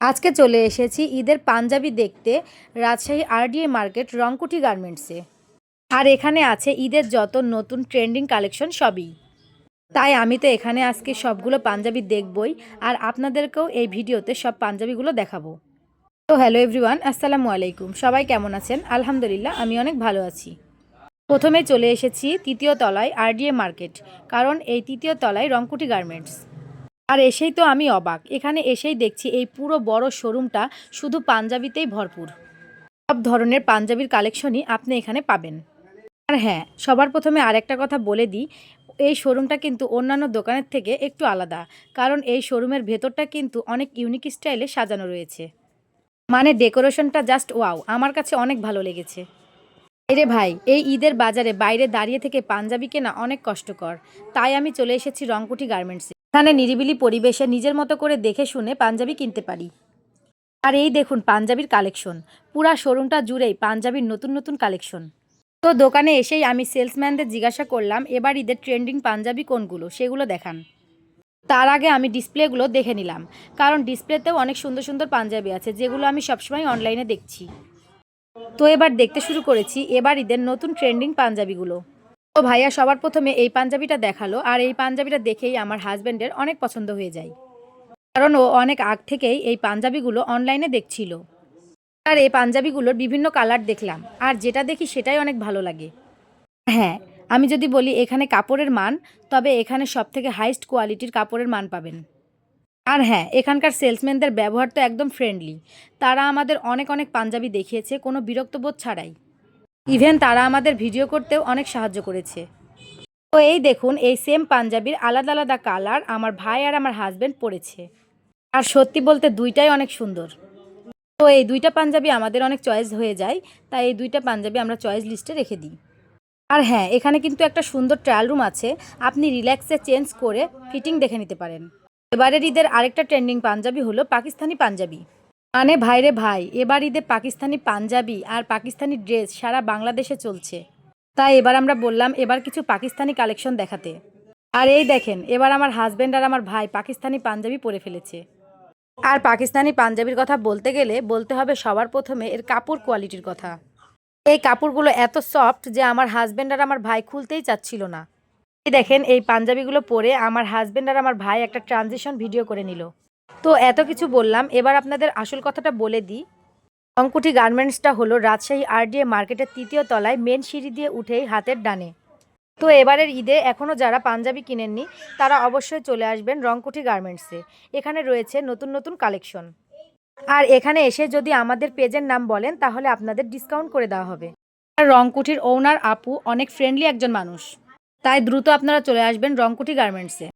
আজকে চলে এসেছি ঈদের পাঞ্জাবি দেখতে রাজশাহী আরডিএ মার্কেট রংকুটি গার্মেন্টসে। আর এখানে আছে ঈদের যত নতুন ট্রেন্ডিং কালেকশন সবই। তাই আমি তো এখানে আজকে সবগুলো পাঞ্জাবি দেখবই আর আপনাদেরকেও এই ভিডিওতে সব পাঞ্জাবিগুলো দেখাবো। তো হ্যালো এভরিওয়ান, আসসালামু আলাইকুম। সবাই কেমন আছেন? আলহামদুলিল্লাহ আমি অনেক ভালো আছি। প্রথমে চলে এসেছি তৃতীয় তলায় আরডিএ মার্কেট, কারণ এই তৃতীয় তলায় রংকুটি গার্মেন্টস। আর এসেই তো আমি অবাক। এখানে এসেই দেখছি এই পুরো বড় শোরুমটা শুধু পাঞ্জাবিতেই ভরপুর। সব ধরনের পাঞ্জাবির কালেকশনই আপনি এখানে পাবেন। আর হ্যাঁ সবার প্রথমে আরেকটা কথা বলে দিই, এই শোরুমটা কিন্তু অন্যান্য দোকানের থেকে একটু আলাদা, কারণ এই শোরুমের ভেতরটা কিন্তু অনেক ইউনিক স্টাইলে সাজানো রয়েছে। মানে ডেকোরেশনটা জাস্ট ওয়াও, আমার কাছে অনেক ভালো লেগেছে। এরে ভাই, এই ঈদের বাজারে বাইরে দাঁড়িয়ে থেকে পাঞ্জাবি কেনা অনেক কষ্টকর। তাই আমি চলে এসেছি রংকুটি গার্মেন্টসে। এখানে নিরিবিলি পরিবেশে নিজের মতো করে দেখে শুনে পাঞ্জাবি কিনতে পারি। আর এই দেখুন পাঞ্জাবির কালেকশন। পুরা শোরুমটা জুড়েই পাঞ্জাবির নতুন নতুন কালেকশন। তো দোকানে এসেই আমি সেলসম্যানদের জিজ্ঞাসা করলাম, এবার ঈদের ট্রেন্ডিং পাঞ্জাবি কোনগুলো? সেগুলো দেখান। তার আগে আমি ডিসপ্লেগুলো দেখে নিলাম, কারণ ডিসপ্লেতেও অনেক সুন্দর সুন্দর পাঞ্জাবি আছে, যেগুলো আমি সবসময় অনলাইনে দেখছি। তো এবার দেখতে শুরু করেছি, এবার ঈদের নতুন ট্রেন্ডিং পাঞ্জাবিগুলো। তো ভাইয়া সবার প্রথমে এই পাঞ্জাবিটা দেখাল, আর এই পাঞ্জাবিটা দেখেই আমার হাজব্যান্ডের অনেক পছন্দ হয়ে যায়। কারণ ও অনেক আগ থেকেই এই পাঞ্জাবিগুলো অনলাইনে দেখছিল। আর এই পাঞ্জাবিগুলোর বিভিন্ন কালার দেখলাম, আর যেটা দেখি সেটাই অনেক ভালো লাগে। হ্যাঁ আমি যদি বলি এখানে কাপড়ের মান, তবে এখানে সব থেকে হাইস্ট কোয়ালিটির কাপড়ের মান পাবেন। আর হ্যাঁ এখানকার সেলসম্যানদের ব্যবহার তো একদম ফ্রেন্ডলি। তারা আমাদের অনেক অনেক পাঞ্জাবি দেখিয়েছে, কোনো বিরক্তবোধ ছাড়াই। ইভেন তারা আমাদের ভিডিও করতেও অনেক সাহায্য করেছে। তো এই দেখুন, এই সেম পাঞ্জাবির আলাদা আলাদা কালার আমার ভাই আর আমার হাজব্যান্ড পরেছে। আর সত্যি বলতে দুইটাই অনেক সুন্দর। তো এই দুইটা পাঞ্জাবি আমাদের অনেক চয়েস হয়ে যায়, তাই এই দুইটা পাঞ্জাবি আমরা চয়েস লিস্টে রেখে দিই। আর হ্যাঁ এখানে কিন্তু একটা সুন্দর ট্রায়াল রুম আছে, আপনি রিল্যাক্সে চেঞ্জ করে ফিটিং দেখে নিতে পারেন। এবারের ঈদের আরেকটা ট্রেন্ডিং পাঞ্জাবি হলো পাকিস্তানি পাঞ্জাবি। মানে ভাইরে ভাই এবার ঈদে পাকিস্তানি পাঞ্জাবি আর পাকিস্তানি ড্রেস সারা বাংলাদেশে চলছে। তাই এবার আমরা বললাম, এবার কিছু পাকিস্তানি কালেকশন দেখাতে। আর এই দেখেন, এবার আমার হাজব্যান্ড আর আমার ভাই পাকিস্তানি পাঞ্জাবি পরে ফেলেছে। আর পাকিস্তানি পাঞ্জাবির কথা বলতে গেলে বলতে হবে সবার প্রথমে এর কাপড় কোয়ালিটির কথা। এই কাপড়গুলো এত সফট যে আমার হাজব্যান্ড আর আমার ভাই খুলতেই চাচ্ছিল না। এই দেখেন, এই পাঞ্জাবিগুলো পরে আমার হাজব্যান্ড আর আমার ভাই একটা ট্রানজিশন ভিডিও করে নিল। তো এত কিছু বললাম। এবার আপনাদের আসল কথাটা বলে দিই। অঙ্কুটি গার্মেন্টসটা হলো রাজশাহী আরডিএ মার্কেটের তৃতীয় তলায় মেন সিঁড়ি দিয়ে উঠেই হাতের ডানে। তো এবারের ঈদে এখনও যারা পাঞ্জাবি কিনেননি, তারা অবশ্যই চলে আসবেন রংকুঠি গার্মেন্টসে। এখানে রয়েছে নতুন নতুন কালেকশন। আর এখানে এসে যদি আমাদের পেজের নাম বলেন, তাহলে আপনাদের ডিসকাউন্ট করে দেওয়া হবে। আর রংকুঠির ওনার আপু অনেক ফ্রেন্ডলি একজন মানুষ। তাই দ্রুত আপনারা চলে আসবেন রংকুঠি গার্মেন্টসে।